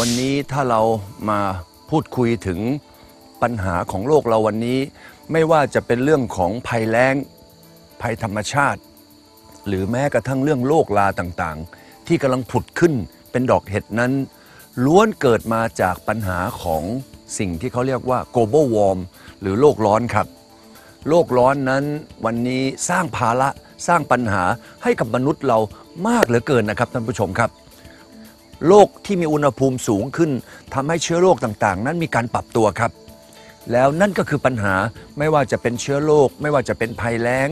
วันนี้ถ้าเรามาพูดคุยถึงปัญหาของโลกเราวันนี้ ไม่ว่าจะเป็นเรื่องของภัยแล้งภัยธรรมชาติ หรือแม้กระทั่งเรื่องโรคลาต่างๆ ที่กำลังผุดขึ้นเป็นดอกเห็ดนั้น ล้วนเกิดมาจากปัญหาของสิ่งที่เขาเรียกว่า global warm หรือโลกร้อนครับ โลกร้อนนั้นวันนี้สร้างภาระสร้างปัญหาให้กับมนุษย์เรามากเหลือเกินนะครับท่านผู้ชมครับ โลกที่มีอุณหภูมิสูงขึ้นทำให้เชื้อโรคต่างๆ นั้นมีการปรับตัวครับ แล้วนั่นก็คือปัญหาไม่ว่าจะเป็นเชื้อโรคไม่ว่าจะเป็นภัยแล้ง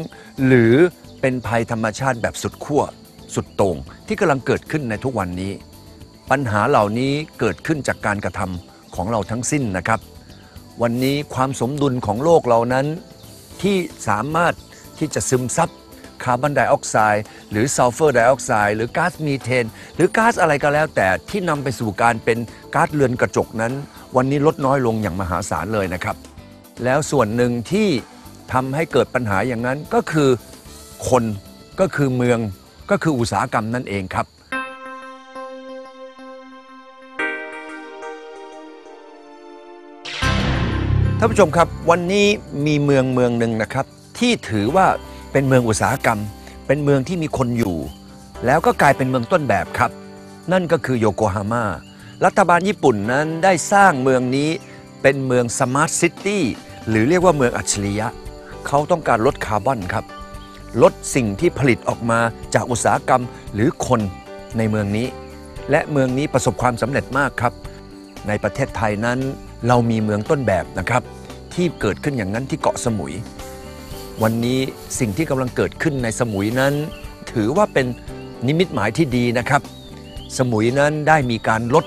หรือเป็นภัยธรรมชาติแบบสุดขั้วสุดโต่งที่กำลังเกิดขึ้นในทุกวันนี้ ปัญหาเหล่านี้เกิดขึ้นจากการกระทำของเราทั้งสิ้นนะครับ วันนี้ความสมดุลของโลกเรานั้นที่สามารถที่จะซึมซับ คาร์บอนไดออกไซด์หรือซัลเฟอร์ไดออกไซด์หรือก๊าซมีเทน หรือก๊าซอะไรก็แล้วแต่ที่นำไปสู่การเป็นก๊าซเรือนกระจกนั้น วันนี้ลดน้อยลงอย่างมหาศาลเลยนะครับ แล้วส่วนหนึ่งที่ทำให้เกิดปัญหาอย่างนั้นก็คือคนก็คือเมืองก็คืออุตสาหกรรมนั่นเองครับ ท่านผู้ชมครับวันนี้มีเมืองเมืองหนึ่งนะครับ ที่ถือว่า เป็นเมืองอุตสาหกรรม เป็นเมืองที่มีคนอยู่ แล้วก็กลายเป็นเมืองต้นแบบครับ นั่นก็คือโยโกฮาม่ารัฐบาลญี่ปุ่นนั้นได้สร้างเมืองนี้เป็นเมืองสมาร์ทซิตี้หรือเรียกว่าเมืองอัจฉริยะ เขาต้องการลดคาร์บอนครับ ลดสิ่งที่ผลิตออกมาจากอุตสาหกรรมหรือคนในเมืองนี้ และเมืองนี้ประสบความสำเร็จมากครับ ในประเทศไทยนั้นเรามีเมืองต้นแบบนะครับ ที่เกิดขึ้นอย่างนั้นที่เกาะสมุย วันนี้สิ่งที่กำลังเกิดขึ้นในสมุยนั้น ถือว่าเป็นนิมิตหมายที่ดีนะครับ สมุยนั้นได้มีการลด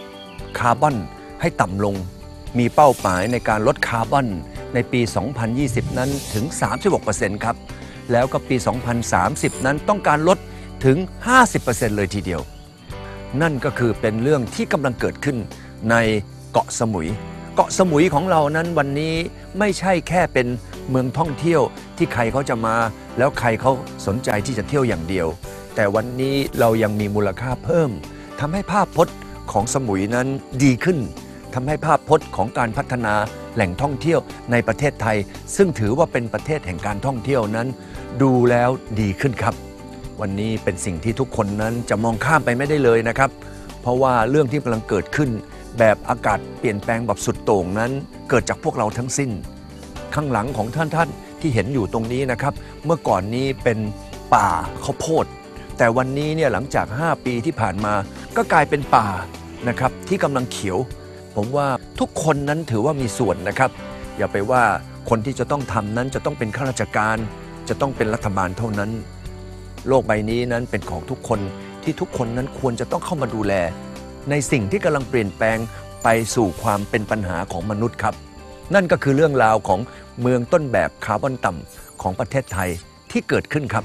คาร์บอนให้ต่ำลง มีเป้าหมายในการลดคาร์บอนในปี 2020 นั้นถึง 36%ครับ แล้วก็ปี 2030 นั้นต้องการลดถึง 50%เลยทีเดียว นั่นก็คือเป็นเรื่องที่กำลังเกิดขึ้นในเกาะสมุย เกาะสมุยของเรานั้นวันนี้ไม่ใช่แค่เป็น เมืองท่องเที่ยวที่ใครเขาจะมา แล้วใครเขาสนใจที่จะเที่ยวอย่างเดียว แต่วันนี้เรายังมีมูลค่าเพิ่มทำให้ภาพพจน์ของสมุยนั้นดีขึ้นทำให้ภาพพจน์ของการพัฒนาแหล่งท่องเที่ยวในประเทศไทย ซึ่งถือว่าเป็นประเทศแห่งการท่องเที่ยวนั้น ดูแล้วดีขึ้นครับ วันนี้เป็นสิ่งที่ทุกคนนั้นจะมองข้ามไปไม่ได้เลยนะครับ เพราะว่าเรื่องที่กำลังเกิดขึ้น แบบอากาศเปลี่ยนแปลงแบบสุดโต่งนั้น เกิดจากพวกเราทั้งสิ้น ข้างหลังของท่านท่านที่เห็นอยู่ตรงนี้นะครับ เมื่อก่อนนี้เป็นป่าข้าวโพด แต่วันนี้เนี่ยหลังจาก 5 ปีที่ผ่านมา ก็กลายเป็นป่านะครับที่กำลังเขียว ผมว่าทุกคนนั้นถือว่ามีส่วนนะครับ อย่าไปว่าคนที่จะต้องทำนั้นจะต้องเป็นข้าราชการ จะต้องเป็นรัฐบาลเท่านั้น โลกใบนี้นั้นเป็นของทุกคนที่ทุกคนนั้นควรจะต้องเข้ามาดูแล ในสิ่งที่กำลังเปลี่ยนแปลงไปสู่ความเป็นปัญหาของมนุษย์ครับ นั่นก็คือเรื่องราวของเมืองต้นแบบคาร์บอนต่ำของประเทศไทยที่เกิดขึ้นครับ